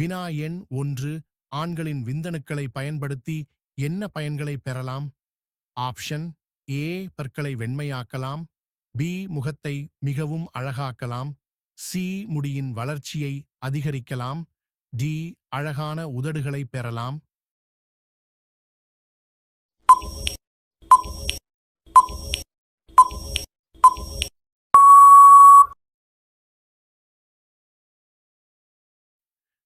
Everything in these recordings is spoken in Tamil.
வினா எண் ஒன்று ஆண்களின் விந்தணுக்களை பயன்படுத்தி என்ன பயன்களை பெறலாம்? ஆப்ஷன் ஏ பற்களை வெண்மையாக்கலாம். பி முகத்தை மிகவும் அழகாக்கலாம். சி முடியின் வளர்ச்சியை அதிகரிக்கலாம். டி அழகான உதடுகளை பெறலாம்.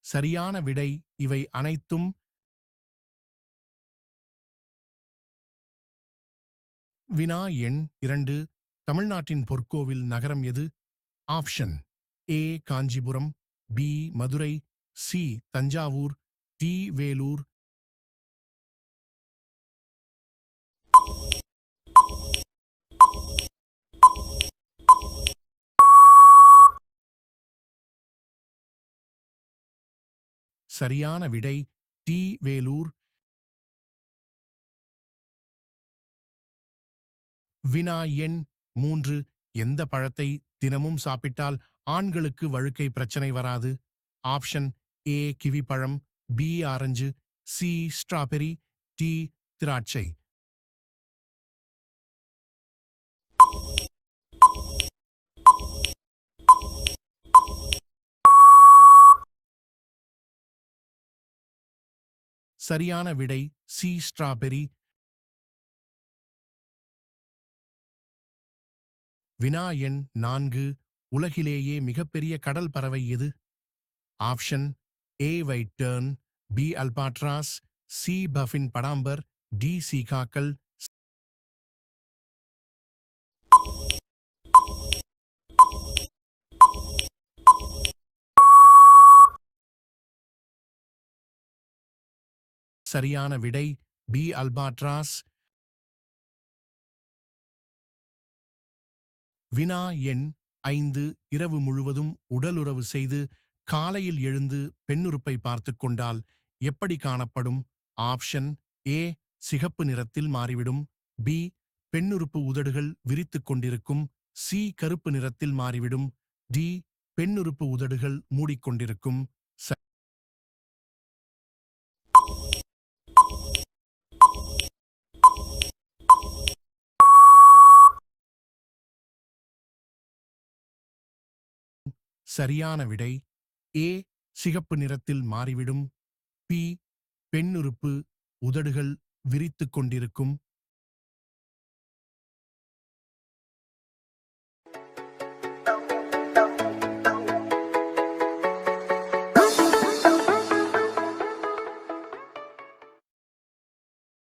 சரியான விடை இவை அனைத்தும் வினா எண் இரண்டு தமிழ்நாட்டின் பொற்கோவில் நகரம் எது? Option A Kanchipuram B Madurai C Thanjavur D Vellore சரியான விடை டி. வேலூர். வினா எண் மூன்று. எந்த பழத்தை தினமும் சாப்பிட்டால் ஆண்களுக்கு வழுக்கை பிரச்சனை வராது? Option A. கிவி பழம் B. Orange C. Strawberry D. திராட்சை. சரியான விடை சி ஸ்ட்ராபெரி வினா எண் நான்கு. உலகிலேயே மிகப்பெரிய கடல் பறவை எது? Option A white tern B albatross C puffin படாம்பர் D சீகாக்கள் சரியான விடை பி அல்பாட்ராஸ். வினா எண் ஐந்து இரவு முழுவதும் உடலுறவு செய்து காலையில் எழுந்து பெண்ணுறுப்பை பார்த்து கொண்டால் எப்படி காணப்படும்? ஆப்ஷன் ஏ சிகப்பு நிறத்தில் மாறிவிடும். பி பெண்ணுறுப்பு உதடுகள் விரித்துக் கொண்டிருக்கும். சி கருப்பு நிறத்தில் மாறிவிடும். டி பெண்ணுறுப்பு உதடுகள் மூடிக்கொண்டிருக்கும். சரியான விடை ஏ சிகப்பு நிறத்தில் மாறிவிடும் பி பெண்ணுறுப்பு உதடுகள் விரித்துக் கொண்டிருக்கும்